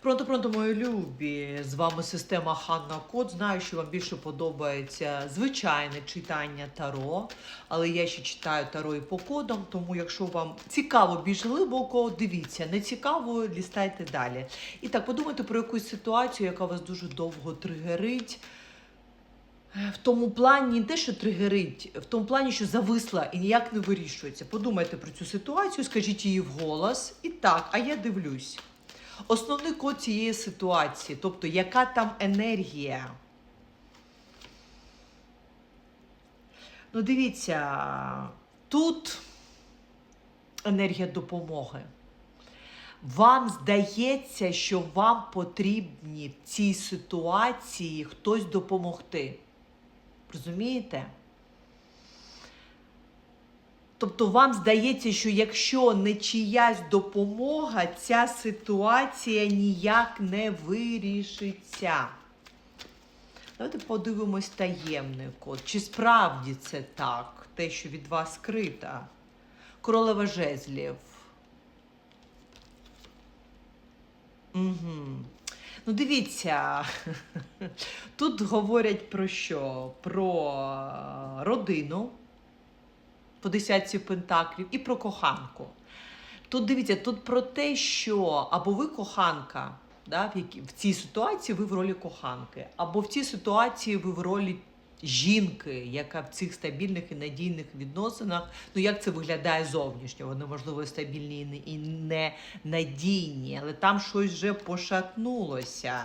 Пронто, пронто, мої любі! З вами система Ханна Код. Знаю, що вам більше подобається звичайне читання Таро, але я ще читаю Таро і по кодам, тому якщо вам цікаво більш глибоко, дивіться, не цікаво, лістайте далі. І так, подумайте про якусь ситуацію, яка вас дуже довго тригерить. В тому плані, не те, що тригерить, в тому плані, що зависла і ніяк не вирішується. Подумайте про цю ситуацію, скажіть її вголос. І так, а я дивлюсь. Основний код цієї ситуації, тобто яка там енергія. Ну, дивіться, тут енергія допомоги. Вам здається, що вам потрібні в цій ситуації хтось допомогти. Розумієте? Тобто вам здається, що якщо не чиясь допомога, ця ситуація ніяк не вирішиться. Давайте подивимось таємний код. Чи справді це так, те, що від вас скрито? Королева жезлів. Угу. Ну, дивіться, тут говорять про що? Про родину по десятці пентаклів і про коханку. Тут дивіться, тут про те, що або ви коханка, да, в, якій, в цій ситуації ви в ролі коханки, або в цій ситуації ви в ролі жінки, яка в цих стабільних і надійних відносинах, ну як це виглядає зовнішньо, вони можливо стабільні і не надійні, але там щось вже пошатнулося.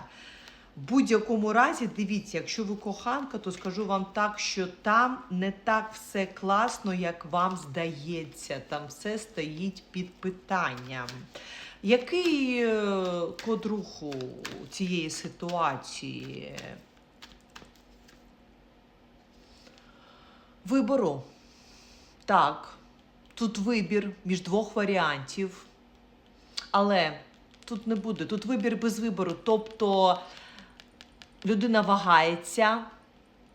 В будь-якому разі, дивіться, якщо ви коханка, то скажу вам так, що там не так все класно, як вам здається. Там все стоїть під питанням. Який е, код руху цієї ситуації? Вибору. Так, тут вибір між двох варіантів. Але тут не буде, тут вибір без вибору. Тобто людина вагається,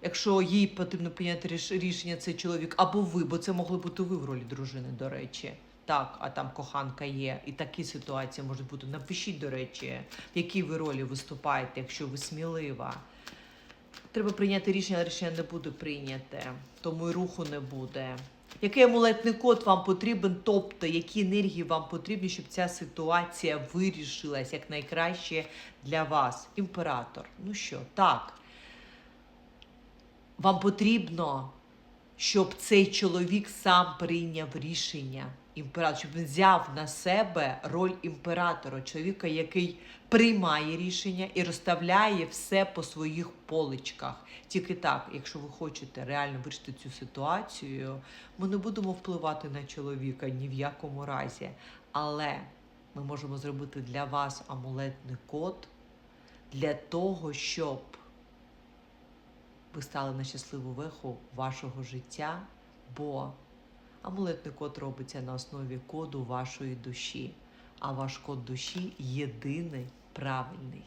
якщо їй потрібно прийняти ріш- рішення, цей чоловік, або ви, бо це могли бути ви в ролі дружини, до речі. Так, а там коханка є, і такі ситуації можуть бути. Напишіть, до речі, в якій ви ролі виступаєте, якщо ви смілива. Треба прийняти рішення, але рішення не буде прийняте, тому і руху не буде. Який амулетний код вам потрібен, тобто які енергії вам потрібні, щоб ця ситуація вирішилась як найкраще для вас? Імператор. Ну що, так. Вам потрібно, щоб цей чоловік сам прийняв рішення. Імператор, щоб він взяв на себе роль імператора, чоловіка, який приймає рішення і розставляє все по своїх поличках. Тільки так, якщо ви хочете реально вирішити цю ситуацію, ми не будемо впливати на чоловіка ні в якому разі. Але ми можемо зробити для вас амулетний код для того, щоб ви стали на щасливу веху вашого життя, бо амулетний код робиться на основі коду вашої душі, а ваш код душі єдиний правильний.